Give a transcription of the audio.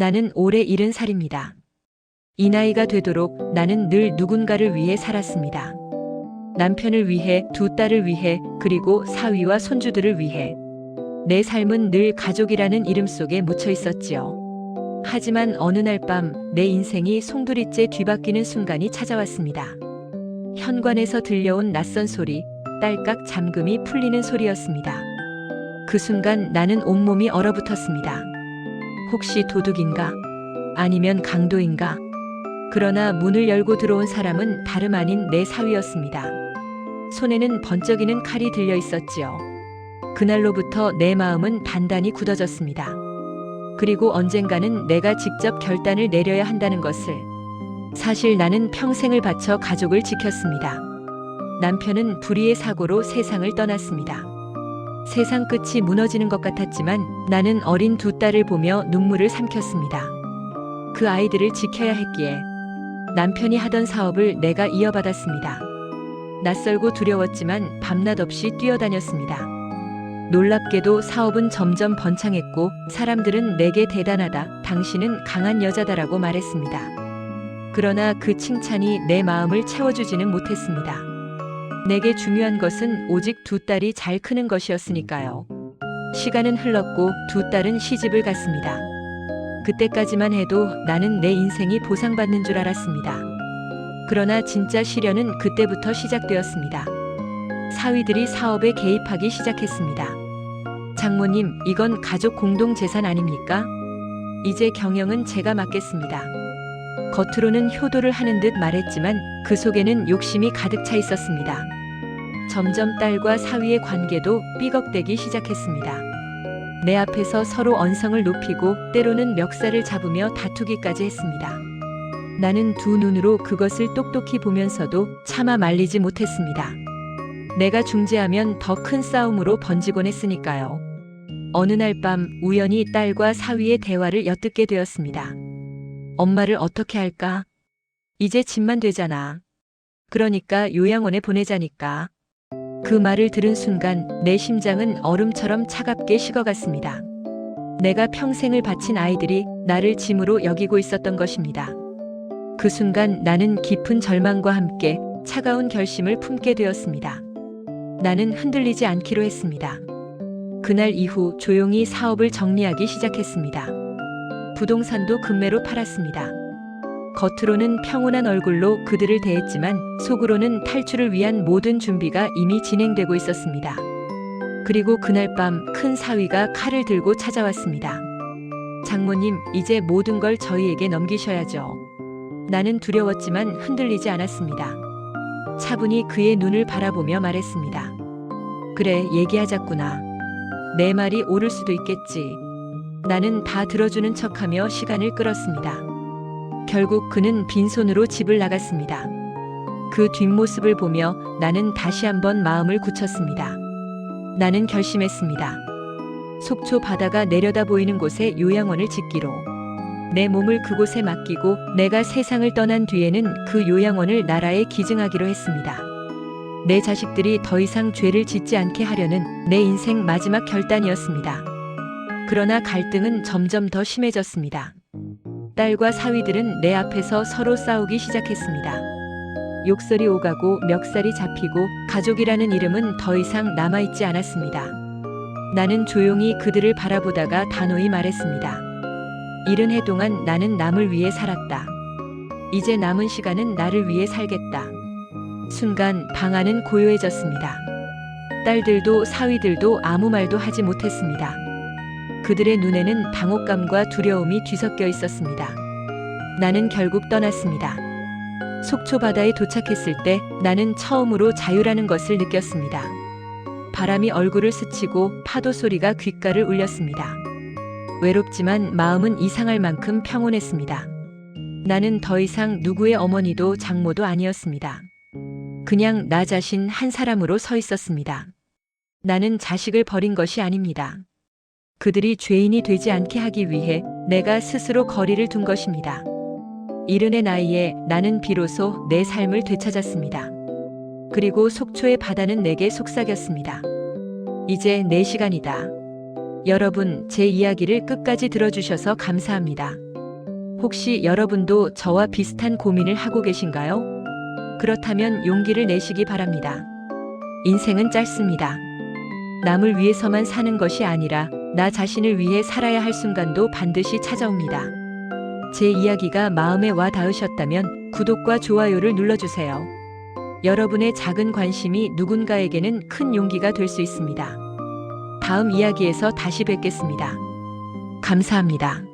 나는 올해 70살입니다. 이 나이가 되도록 나는 늘 누군가를 위해 살았습니다. 남편을 위해, 두 딸을 위해, 그리고 사위와 손주들을 위해. 내 삶은 늘 가족이라는 이름 속에 묻혀 있었지요. 하지만 어느 날 밤 내 인생이 송두리째 뒤바뀌는 순간이 찾아왔습니다. 현관에서 들려온 낯선 소리, 딸깍 잠금이 풀리는 소리였습니다. 그 순간 나는 온몸이 얼어붙었습니다. 혹시 도둑인가? 아니면 강도인가? 그러나 문을 열고 들어온 사람은 다름 아닌 내 사위였습니다. 손에는 번쩍이는 칼이 들려 있었지요. 그날로부터 내 마음은 단단히 굳어졌습니다. 그리고 언젠가는 내가 직접 결단을 내려야 한다는 것을. 사실 나는 평생을 바쳐 가족을 지켰습니다. 남편은 불의의 사고로 세상을 떠났습니다. 세상 끝이 무너지는 것 같았지만 나는 어린 두 딸을 보며 눈물을 삼켰습니다. 그 아이들을 지켜야 했기에 남편이 하던 사업을 내가 이어받았습니다. 낯설고 두려웠지만 밤낮 없이 뛰어다녔습니다. 놀랍게도 사업은 점점 번창했고 사람들은 내게 대단하다, 당신은 강한 여자다라고 말했습니다. 그러나 그 칭찬이 내 마음을 채워주지는 못했습니다. 내게 중요한 것은 오직 두 딸이 잘 크는 것이었으니까요. 시간은 흘렀고 두 딸은 시집을 갔습니다. 그때까지만 해도 나는 내 인생이 보상받는 줄 알았습니다. 그러나 진짜 시련은 그때부터 시작되었습니다. 사위들이 사업에 개입하기 시작했습니다. 장모님, 이건 가족 공동 재산 아닙니까? 이제 경영은 제가 맡겠습니다. 겉으로는 효도를 하는 듯 말했지만 그 속에는 욕심이 가득 차 있었습니다. 점점 딸과 사위의 관계도 삐걱대기 시작했습니다. 내 앞에서 서로 언성을 높이고 때로는 멱살을 잡으며 다투기까지 했습니다. 나는 두 눈으로 그것을 똑똑히 보면서도 차마 말리지 못했습니다. 내가 중재하면 더 큰 싸움으로 번지곤 했으니까요. 어느 날 밤 우연히 딸과 사위의 대화를 엿듣게 되었습니다. 엄마를 어떻게 할까? 이제 집만 되잖아. 그러니까 요양원에 보내자니까. 그 말을 들은 순간 내 심장은 얼음처럼 차갑게 식어갔습니다. 내가 평생을 바친 아이들이 나를 짐으로 여기고 있었던 것입니다. 그 순간 나는 깊은 절망과 함께 차가운 결심을 품게 되었습니다. 나는 흔들리지 않기로 했습니다. 그날 이후 조용히 사업을 정리하기 시작했습니다. 부동산도 금매로 팔았습니다. 겉으로는 평온한 얼굴로 그들을 대했지만 속으로는 탈출을 위한 모든 준비가 이미 진행되고 있었습니다. 그리고 그날 밤 큰 사위가 칼을 들고 찾아왔습니다. 장모님, 이제 모든 걸 저희에게 넘기셔야죠. 나는 두려웠지만 흔들리지 않았습니다. 차분히 그의 눈을 바라보며 말했습니다. 그래, 얘기하자꾸나. 내 말이 옳을 수도 있겠지. 나는 다 들어주는 척하며 시간을 끌었습니다. 결국 그는 빈손으로 집을 나갔습니다. 그 뒷모습을 보며 나는 다시 한번 마음을 굳혔습니다. 나는 결심했습니다. 속초 바다가 내려다 보이는 곳에 요양원을 짓기로. 내 몸을 그곳에 맡기고 내가 세상을 떠난 뒤에는 그 요양원을 나라에 기증하기로 했습니다. 내 자식들이 더 이상 죄를 짓지 않게 하려는 내 인생 마지막 결단이었습니다. 그러나 갈등은 점점 더 심해졌습니다. 딸과 사위들은 내 앞에서 서로 싸우기 시작했습니다. 욕설이 오가고 멱살이 잡히고 가족이라는 이름은 더 이상 남아있지 않았습니다. 나는 조용히 그들을 바라보다가 단호히 말했습니다. 이른 해 동안 나는 남을 위해 살았다. 이제 남은 시간은 나를 위해 살겠다. 순간 방 안은 고요해졌습니다. 딸들도 사위들도 아무 말도 하지 못했습니다. 그들의 눈에는 당혹감과 두려움이 뒤섞여 있었습니다. 나는 결국 떠났습니다. 속초 바다에 도착했을 때 나는 처음으로 자유라는 것을 느꼈습니다. 바람이 얼굴을 스치고 파도 소리가 귓가를 울렸습니다. 외롭지만 마음은 이상할 만큼 평온했습니다. 나는 더 이상 누구의 어머니도 장모도 아니었습니다. 그냥 나 자신 한 사람으로 서 있었습니다. 나는 자식을 버린 것이 아닙니다. 그들이 죄인이 되지 않게 하기 위해 내가 스스로 거리를 둔 것입니다. 이른의 나이에 나는 비로소 내 삶을 되찾았습니다. 그리고 속초의 바다는 내게 속삭였습니다. 이제 내 시간이다. 여러분, 제 이야기를 끝까지 들어주셔서 감사합니다. 혹시 여러분도 저와 비슷한 고민을 하고 계신가요? 그렇다면 용기를 내시기 바랍니다. 인생은 짧습니다. 남을 위해서만 사는 것이 아니라 나 자신을 위해 살아야 할 순간도 반드시 찾아옵니다. 제 이야기가 마음에 와 닿으셨다면 구독과 좋아요를 눌러주세요. 여러분의 작은 관심이 누군가에게는 큰 용기가 될 수 있습니다. 다음 이야기에서 다시 뵙겠습니다. 감사합니다.